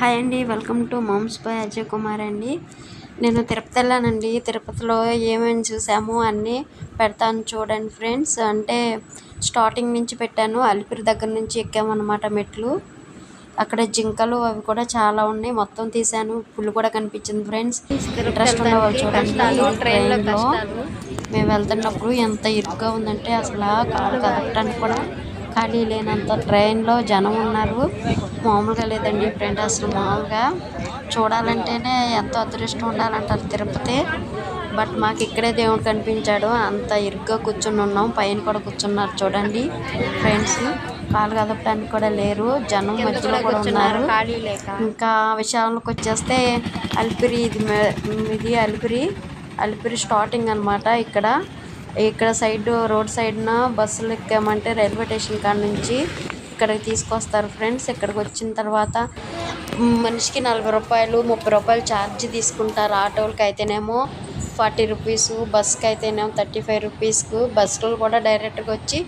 Hi అండి welcome to mom's boy Ajay Kumar అండి. నేను తిరుపతి వెళ్ళానండి. తిరుపతిలో ఏమేమి చూసాము అన్నీ పెడతాను చూడండి ఫ్రెండ్స్. అంటే స్టార్టింగ్ నుంచి పెట్టాను. అలిపిరి దగ్గర నుంచి ఎక్కామన్నమాట మెట్లు. అక్కడ జింకలు అవి కూడా చాలా ఉన్నాయి. మొత్తం తీసాను పుల్లు కూడా కనిపించింది ఫ్రెండ్స్. ఇంట్రెస్ట్ ఉండవాలి చూడండి. ట్రైన్లో మేము వెళ్తున్నప్పుడు ఎంత ఇరుగ్గా ఉందంటే అసలు కాలు కదపడానికి కూడా ఖాళీ లేనంత ట్రైన్లో జనం ఉన్నారు. మామూలుగా లేదండి ఫ్రెండ్ అసలు మామూలుగా. చూడాలంటేనే ఎంతో అదృష్టం ఉండాలంటారు తిరుపతి. బట్ మాకు ఇక్కడే దేవుడు కనిపించాడు. అంత ఇరుగ్గా కూర్చుని ఉన్నాం. పైన కూడా కూర్చున్నారు చూడండి ఫ్రెండ్స్. కాలు కదపడానికి కూడా లేరు. జనం మధ్యలో కూడా ఉన్నారు. ఇంకా విషయాలకు వచ్చేస్తే అలిపిరి ఇది ఇది అలిపిరి. అలిపిరి స్టార్టింగ్ అన్నమాట ఇక్కడ. ఇక్కడ సైడ్ రోడ్ సైడ్న బస్సులు ఎక్కామంటే రైల్వే స్టేషన్ కాడ నుంచి ఇక్కడికి తీసుకొస్తారు ఫ్రెండ్స్. ఇక్కడికి వచ్చిన తర్వాత మనిషికి నలభై రూపాయలు ముప్పై రూపాయలు ఛార్జ్ తీసుకుంటారు ఆటోలకి అయితేనేమో. ఫార్టీ రూపీస్ బస్కి అయితేనేమో థర్టీ ఫైవ్ రూపీస్కు. బస్సులు కూడా డైరెక్ట్గా వచ్చి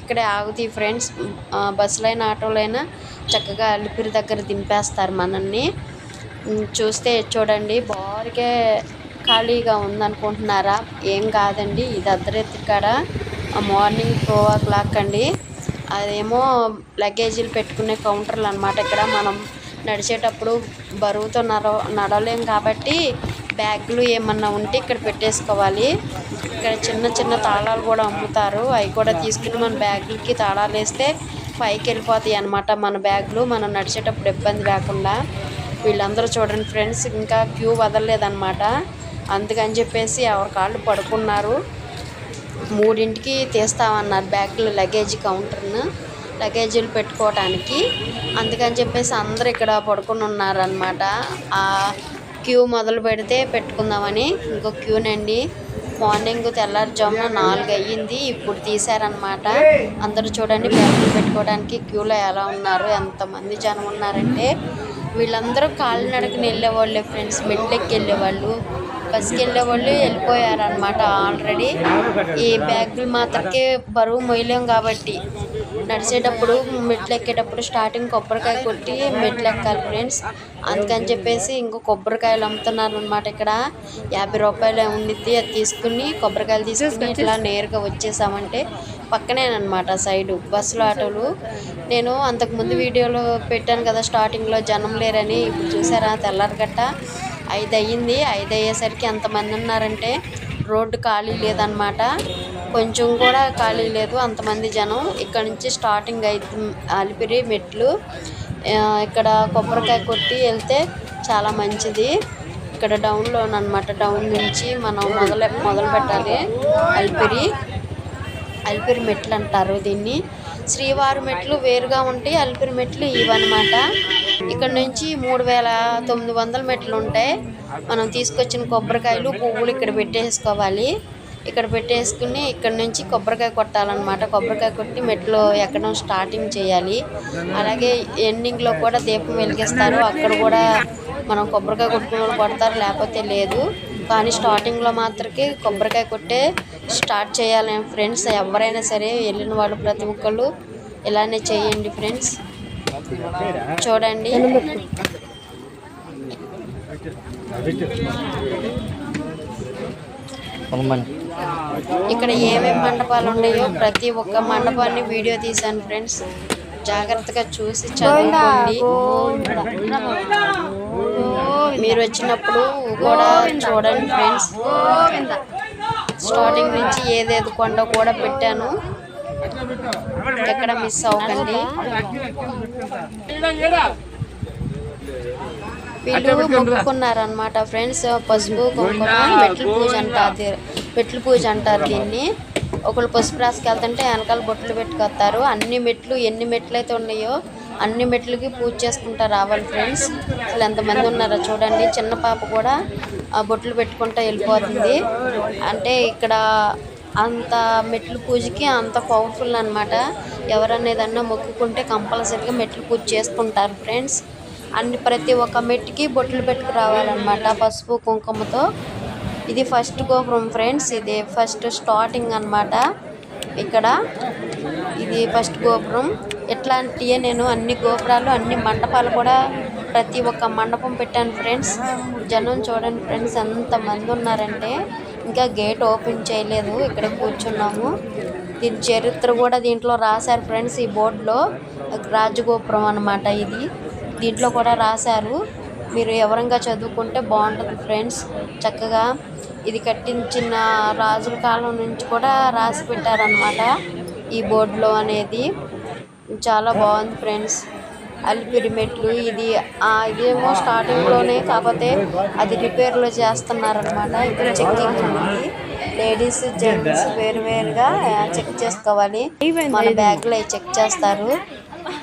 ఇక్కడే ఆగుతాయి ఫ్రెండ్స్. బస్సులైన బస్సులైనా ఆటోలైనా చక్కగా అలిపిరి దగ్గర దింపేస్తారు మనల్ని. చూస్తే చూడండి బారికే ఖాళీగా ఉందనుకుంటున్నారా? ఏం కాదండి ఇది అర్ధరాత్రి కాడ మార్నింగ్ టూ ఓ క్లాక్ అండి. అదేమో లగేజీలు పెట్టుకునే కౌంటర్లు అనమాట ఇక్కడ. మనం నడిచేటప్పుడు బరువుతో నడ నడవలేం కాబట్టి బ్యాగులు ఏమన్నా ఉంటే ఇక్కడ పెట్టేసుకోవాలి. ఇక్కడ చిన్న చిన్న తాళాలు కూడా అమ్ముతారు. అవి కూడా తీసుకుని మన బ్యాగులకి తాళాలు వేస్తే పైకి వెళ్ళిపోతాయి అనమాట మన బ్యాగులు. మనం నడిచేటప్పుడు ఇబ్బంది లేకుండా. వీళ్ళందరూ చూడండి ఫ్రెండ్స్ ఇంకా క్యూ వదలలేదన్నమాట. అందుకని చెప్పేసి ఎవరి కాళ్ళు పడుకున్నారు. మూడింటికి తీస్తామన్నారు బ్యాగులు లగేజ్ కౌంటర్ను లగేజీలు పెట్టుకోవడానికి అందుకని చెప్పేసి అందరు ఇక్కడ పడుకుని ఉన్నారనమాట ఆ క్యూ మొదలు పెడితే పెట్టుకుందామని ఇంకో క్యూనండి. మార్నింగ్ తెల్లారుజామున నాలుగు అయ్యింది ఇప్పుడు తీశారనమాట అందరూ చూడండి బ్యాగులు పెట్టుకోవడానికి క్యూలో ఎలా ఉన్నారు ఎంతమంది జనం ఉన్నారంటే వీళ్ళందరూ కాలినడకని వెళ్ళేవాళ్ళే ఫ్రెండ్స్ మెట్లెక్కి వెళ్ళేవాళ్ళు. బస్కి వెళ్ళేవాళ్ళు వెళ్ళిపోయారనమాట ఆల్రెడీ. ఈ బ్యాగులు మాత్రకే బరువు మొయ్యలేం కాబట్టి. నడిచేటప్పుడు మెట్లు ఎక్కేటప్పుడు స్టార్టింగ్ కొబ్బరికాయ కొట్టి మెట్లు ఎక్కాలి ఫ్రెండ్స్. అందుకని చెప్పేసి ఇంకో కొబ్బరికాయలు అమ్ముతున్నారు అనమాట ఇక్కడ. యాభై రూపాయలు ఉండిద్ది అది తీసుకుని కొబ్బరికాయలు తీసుకుని ఇట్లా నేరుగా వచ్చేసామంటే పక్కనేనమాట సైడు బస్సులు ఆటోలు. నేను అంతకుముందు వీడియోలో పెట్టాను కదా స్టార్టింగ్లో జనం లేరని. ఇప్పుడు చూసారా తెల్లారగట్ట. ఐదు అయ్యింది ఐదు అయ్యేసరికి ఎంతమంది ఉన్నారంటే రోడ్డు ఖాళీ లేదనమాట కొంచెం కూడా ఖాళీ లేదు అంతమంది జనం. ఇక్కడ నుంచి స్టార్టింగ్ అయితే అలిపిరి మెట్లు. ఇక్కడ కొబ్బరికాయ కొట్టి వెళ్తే చాలా మంచిది. ఇక్కడ డౌన్లో అనమాట డౌన్ నుంచి మనం మొదలు మొదలు పెట్టాలి అలిపిరి. అలిపిరి మెట్లు అంటారు దీన్ని. శ్రీవారి మెట్లు వేరుగా ఉంటాయి. అలిపిరి మెట్లు ఇవన్నమాట. ఇక్కడ నుంచి మూడు వేల తొమ్మిది వందల మెట్లు ఉంటాయి. మనం తీసుకొచ్చిన కొబ్బరికాయలు పువ్వులు ఇక్కడ పెట్టేసుకోవాలి. ఇక్కడ పెట్టేసుకుని ఇక్కడ నుంచి కొబ్బరికాయ కొట్టాలన్నమాట. కొబ్బరికాయ కొట్టి మెట్లు ఎక్కడం స్టార్టింగ్ చేయాలి. అలాగే ఎండింగ్లో కూడా దీపం వెలిగిస్తారు. అక్కడ కూడా మనం కొబ్బరికాయ కొట్టుకున్న వాళ్ళు కొడతారు లేకపోతే లేదు. కానీ స్టార్టింగ్లో మాత్రమే కొబ్బరికాయ కొట్టే స్టార్ట్ చేయాలి ఫ్రెండ్స్. ఎవరైనా సరే వెళ్ళిన వాళ్ళు ప్రతి ఒక్కళ్ళు ఇలానే చేయండి ఫ్రెండ్స్. చూడండి. ఇక్కడ ఏమేమి మండపాలు ఉన్నాయో ప్రతి ఒక్క మండపాన్ని వీడియో తీశాను ఫ్రెండ్స్. జాగ్రత్తగా చూసి చదువుకోండి. మీరు వచ్చినప్పుడు కూడా చూడండి ఫ్రెండ్స్. స్టార్టింగ్ నుంచి ఏదేది కొండ కూడా పెట్టాను. ఎక్కడ మిస్ అవ్వకండి. వీళ్ళు మొక్కుకున్నారనమాట ఫ్రెండ్స్ పసుపు కుంకుమ మెట్లు పూజ అంటారు మెట్లు పూజ అంటారు దీన్ని. ఒకళ్ళు పసుపు రాసుకెళ్తుంటే వెనకాల బొట్లు పెట్టుకొస్తారు. అన్ని మెట్లు ఎన్ని మెట్లు అయితే ఉన్నాయో అన్ని మెట్లకి పూజ చేసుకుంటా రావాలి ఫ్రెండ్స్ అసలు ఎంతమంది ఉన్నారో చూడండి. చిన్న పాప కూడా ఆ బొట్లు పెట్టుకుంటా వెళ్ళిపోతుంది. అంటే ఇక్కడ అంత మెట్లు పూజకి అంత పవర్ఫుల్ అనమాట ఎవరన్నా ఏదన్నా మొక్కుకుంటే కంపల్సరీగా మెట్లు పూజ చేసుకుంటారు ఫ్రెండ్స్ అన్ని ప్రతి ఒక్క మెట్టుకి బొట్లు పెట్టుకు రావాలన్నమాట పసుపు కుంకుమతో. ఇది ఫస్ట్ గోపురం ఫ్రెండ్స్ ఇది ఫస్ట్ స్టార్టింగ్ అన్నమాట. ఇక్కడ ఇది ఫస్ట్ గోపురం ఇట్లాంటివే నేను అన్ని గోపురాలు అన్ని మండపాలు కూడా ప్రతి ఒక్క మండపం పెట్టాను ఫ్రెండ్స్ జనం చూడండి ఫ్రెండ్స్ ఎంతమంది ఉన్నారంటే ఇంకా గేట్ ఓపెన్ చేయలేదు. ఇక్కడ కూర్చున్నాము. దీని చరిత్ర కూడా దీంట్లో రాశారు ఫ్రెండ్స్ ఈ బోర్డులో. రాజగోపురం అన్నమాట ఇది. దీంట్లో కూడా రాశారు. మీరు ఎవరంగా చదువుకుంటే బాగుంటుంది ఫ్రెండ్స్. చక్కగా ఇది కట్టించిన రాజుల కాలం నుంచి కూడా రాసి పెట్టారనమాట ఈ బోర్డులో అనేది. చాలా బాగుంది ఫ్రెండ్స్. అలిపిరి మెట్లు ఇది ఇదేమో స్టార్టింగ్లోనే కాకపోతే అది రిపేర్లో చేస్తున్నారనమాట ఇక్కడ చెక్కింగ్ ఉంది. లేడీస్ జెంట్స్ వేరు వేరుగా చెక్ చేసుకోవాలి. మన బ్యాగ్లో చెక్ చేస్తారు.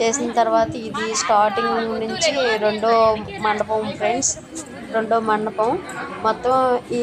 చేసిన తర్వాత ఇది స్టార్టింగ్ నుంచి రెండో మండపం ఫ్రెండ్స్. రెండో మండపం. మొత్తం ఈ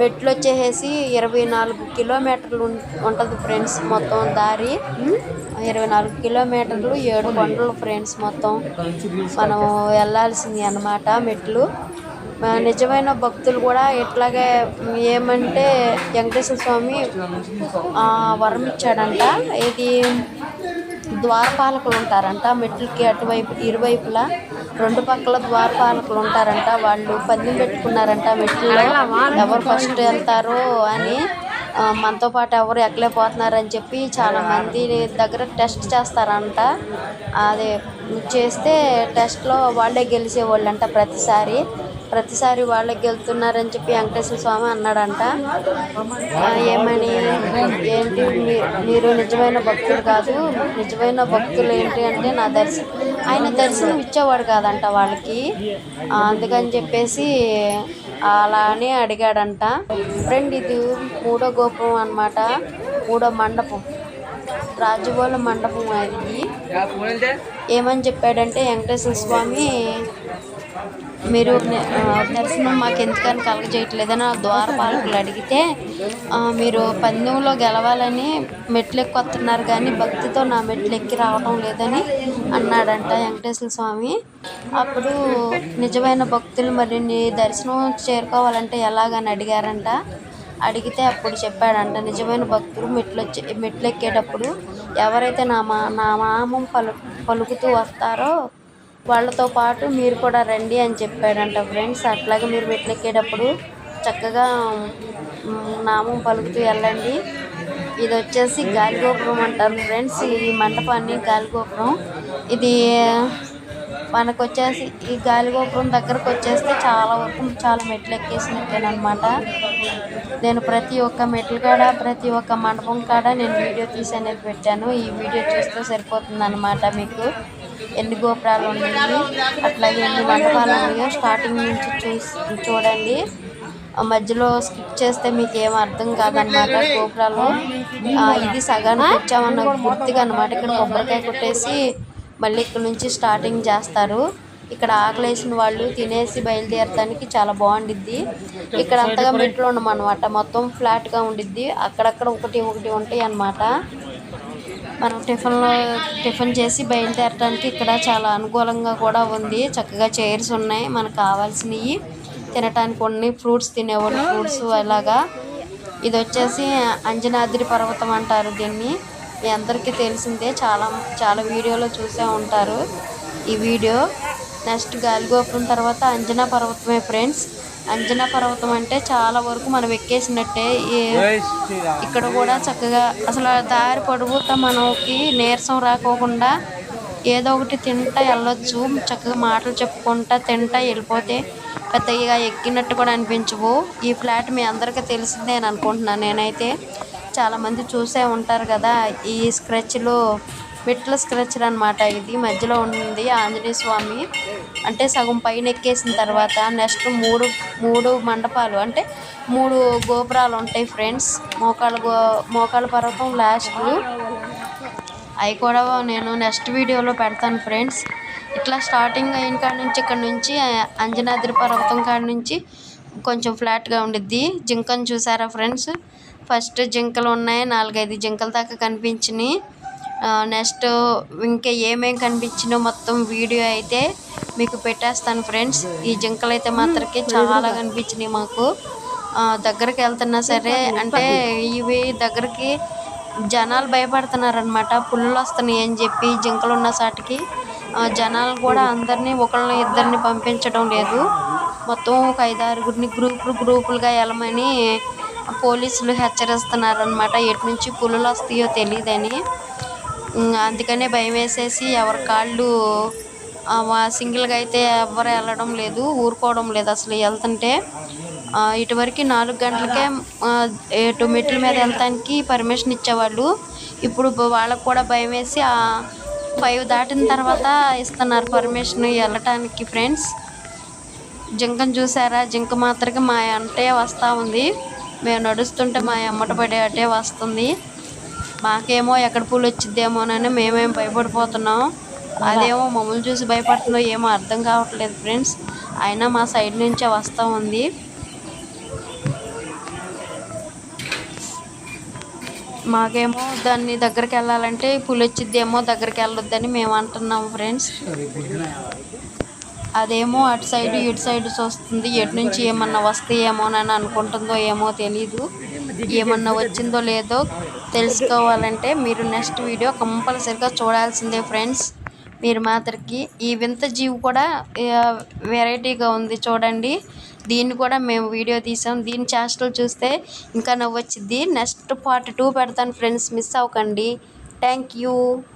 మెట్లు వచ్చేసి ఇరవై నాలుగు కిలోమీటర్లు ఉంటుంది ఫ్రెండ్స్ మొత్తం దారి. ఇరవై నాలుగు కిలోమీటర్లు ఏడు కొండలు ఫ్రెండ్స్ మొత్తం. మనం వెళ్ళాల్సింది అన్నమాట మెట్లు. నిజమైన భక్తులు కూడా ఇట్లాగే ఏమంటే వెంకటేశ్వర స్వామి ఆ, వరం ఇచ్చాడంట. ఇది ద్వారపాలకులు ఉంటారంట మెట్లకి అటువైపు ఇరువైపులా. రెండు పక్కల ద్వారపాలకులు ఉంటారంట. వాళ్ళు పందెం పెట్టుకున్నారంట మెట్లు ఎవరు ఫస్ట్ వెళ్తారో అని మనతో పాటు ఎవరు ఎక్కలేకపోతున్నారని చెప్పి చాలా మంది దగ్గర టెస్ట్ చేస్తారంట. అది చేస్తే టెస్ట్లో వాళ్ళే గెలిచేవాళ్ళంట ప్రతిసారి. ప్రతిసారి వాళ్ళే గెలుతున్నారని చెప్పి వెంకటేశ్వర స్వామి అన్నాడంట. ఏమని? ఏంటి? మీ- మీరు నిజమైన భక్తులు కాదు. నిజమైన భక్తులు ఏంటి అంటే నా దర్శనం ఆయన దర్శనం ఇచ్చేవాడు కాదంట వాళ్ళకి. అందుకని చెప్పేసి అలా అని అడిగాడంట. ఫ్రెండ్ ఇది మూడో గోపురం అన్నమాట. మూడో మండపం. రాజగోళ మండపం అది. ఏమని చెప్పాడంటే వెంకటేశ్వర స్వామి మీరు దర్శనం మాకు ఎందుకని కలగజేయట్లేదని ఆ ద్వారపాలకులు అడిగితే మీరు పందెంలో గెలవాలని మెట్లు ఎక్కుతున్నారు కానీ భక్తితో నా మెట్లు ఎక్కి రావడం లేదని అన్నాడంట వెంకటేశ్వర స్వామి. అప్పుడు నిజమైన భక్తులు మరి నీ దర్శనం చేరుకోవాలంటే ఎలాగని అడిగారంట. అడిగితే అప్పుడు చెప్పాడంట నిజమైన భక్తులు మెట్లు వచ్చే మెట్లు ఎక్కేటప్పుడు ఎవరైతే నా మా నా నామం పలు పలుకుతూ వస్తారో వాళ్ళతో పాటు మీరు కూడా రండి అని చెప్పాడంట ఫ్రెండ్స్. అట్లాగే మీరు మెట్లు ఎక్కేటప్పుడు చక్కగా నామం పలుకుతూ వెళ్ళండి. ఇది వచ్చేసి గాలిగోపురం అంటారు ఫ్రెండ్స్. ఈ మండపాన్ని గాలిగోపురం ఇది మనకు వచ్చేసి ఈ గాలిగోపురం దగ్గరకు వచ్చేస్తే చాలా వరకు చాలా మెట్లు ఎక్కేసినట్టేనమాట నేను ప్రతి ఒక్క మెట్లు కాడ ప్రతి ఒక్క మండపం కాడ నేను వీడియో తీసి అనేది పెట్టాను. ఈ వీడియో చూస్తే సరిపోతుంది అనమాట మీకు. ఎన్ని గోపురాలు ఉన్నాయి? అట్లాగే ఎన్ని మండపాలు ఉన్నాయో స్టార్టింగ్ నుంచి చూసి చూడండి. మధ్యలో స్కిప్ చేస్తే మీకు ఏం అర్థం కాదనమాట గోపురాలు. ఇది సగానికి వచ్చామన్న గుర్తుగా అనమాట ఇక్కడ కొబ్బరికాయ కొట్టేసి మళ్ళీ ఇక్కడ నుంచి స్టార్టింగ్ చేస్తారు. ఇక్కడ ఆకలేసిన వాళ్ళు తినేసి బయలుదేరడానికి చాలా బాగుండిద్ది. ఇక్కడ అంతగా మెట్లు ఉండమన్నమాట. మొత్తం ఫ్లాట్గా ఉండిద్ది. అక్కడక్కడ ఒకటి ఒకటి ఉంటాయి అన్నమాట మనం టిఫిన్లో టిఫిన్ చేసి బయలుదేరడానికి ఇక్కడ చాలా అనుకూలంగా కూడా ఉంది. చక్కగా చైర్స్ ఉన్నాయి మనకు కావాల్సినవి. తినటానికి కొన్ని ఫ్రూట్స్ తినేవాళ్ళు ఫ్రూట్స్ అలాగా. ఇది వచ్చేసి అంజనాద్రి పర్వతం అంటారు దీన్ని. మీ అందరికీ తెలిసిందే చాలా చాలా వీడియోలో చూసే ఉంటారు ఈ వీడియో. నెక్స్ట్ గాలిగోపురం తర్వాత అంజనా పర్వతమే ఫ్రెండ్స్. అంజనా పర్వతం అంటే చాలా వరకు మనం ఎక్కేసినట్టే. ఇక్కడ కూడా చక్కగా అసలు దారి పొడుగుతా మనకి నీరసం రాకోకుండా ఏదో ఒకటి తింటా వెళ్ళొచ్చు. చక్కగా మాటలు చెప్పుకుంటా తింటా వెళ్ళిపోతే పెద్దగా ఎక్కినట్టు కూడా అనిపించవు. ఈ ఫ్లాట్ మీ అందరికీ తెలిసిందే అని అనుకుంటున్నాను. నేనైతే చాలామంది చూసే ఉంటారు కదా ఈ స్క్రెచ్లో. మెట్ల స్క్రచర్ అనమాట ఇది. మధ్యలో ఉంది ఆంజనేయ స్వామి. అంటే సగం పైన ఎక్కేసిన తర్వాత నెక్స్ట్ మూడు మూడు మండపాలు అంటే మూడు గోపురాలు ఉంటాయి ఫ్రెండ్స్. మోకాళ్ళ గో మోకాళ్ళ పర్వతం లాస్ట్. అవి కూడా నేను నెక్స్ట్ వీడియోలో పెడతాను ఫ్రెండ్స్. ఇట్లా స్టార్టింగ్ అయిన కాడ నుంచి ఇక్కడ నుంచి అంజనాద్రి పర్వతం కాడ నుంచి కొంచెం ఫ్లాట్గా ఉండిద్ది. జింకను చూసారా ఫ్రెండ్స్? ఫస్ట్ జింకలు ఉన్నాయి. నాలుగైదు జింకల దాకా కనిపించినాయి. నెక్స్ట్ ఇంకా ఏమేం కనిపించినో మొత్తం వీడియో అయితే మీకు పెట్టేస్తాను ఫ్రెండ్స్. ఈ జింకలు అయితే మాత్రకి చాలా కనిపించినాయి మాకు. దగ్గరికి వెళ్తున్నా సరే అంటే ఇవి దగ్గరికి జనాలు భయపడుతున్నారనమాట పులులు వస్తున్నాయి అని చెప్పి జింకలు ఉన్న సాటికి జనాలు కూడా అందరినీ ఒకళ్ళని ఇద్దరిని పంపించడం లేదు. మొత్తం ఒక ఐదారుగురిని గ్రూపులు గ్రూపులుగా వెళ్ళమని పోలీసులు హెచ్చరిస్తున్నారనమాట ఎటు నుంచి పులులు వస్తాయో తెలియదని. అందుకనే భయం వేసేసి ఎవరి కాళ్ళు సింగిల్గా అయితే ఎవ్వరు వెళ్ళడం లేదు ఊరుకోవడం లేదు అసలు వెళ్తుంటే. ఇటువరకు నాలుగు గంటలకే ఎటు మెట్ల మీద వెళ్తానికి పర్మిషన్ ఇచ్చేవాళ్ళు. ఇప్పుడు వాళ్ళకు కూడా భయం వేసి ఫైవ్ దాటిన తర్వాత ఇస్తున్నారు పర్మిషన్ వెళ్ళటానికి ఫ్రెండ్స్. జింకను చూసారా? జింక మాత్రకి మా అంటే వస్తూ ఉంది. మేము నడుస్తుంటే మా అమ్మట పడే అటే వస్తుంది. మాకేమో ఎక్కడ పూలు వచ్చిద్దేమోనని మేమేం భయపడిపోతున్నాం. అదేమో మమ్మల్ని చూసి భయపడుతుందో ఏమో అర్థం కావట్లేదు ఫ్రెండ్స్. అయినా మా సైడ్ నుంచే వస్తూ ఉంది. మాకేమో దాన్ని దగ్గరికి వెళ్ళాలంటే పులి వచ్చిద్దేమో దగ్గరికి వెళ్ళొద్దని మేము అంటున్నాం ఫ్రెండ్స్. అదేమో అటు సైడ్ ఇటు సైడ్ చూస్తుంది. ఎటు నుంచి ఏమన్నా వస్తాయేమోనని అనుకుంటుందో ఏమో తెలీదు. ఏమన్నా వచ్చిందో లేదో తెలుసుకోవాలంటే మీరు నెక్స్ట్ వీడియో కంపల్సరిగా చూడాల్సిందే ఫ్రెండ్స్. మీరు మాత్రకి ఈ వింత జీవి కూడా వెరైటీగా ఉంది చూడండి. దీన్ని కూడా మేము వీడియో తీసాం. దీని చేష్టలు చూస్తే ఇంకా నవ్వొచ్చిద్ది. నెక్స్ట్ పార్ట్ టూ పెడతాను ఫ్రెండ్స్. మిస్ అవ్వకండి. Thank you.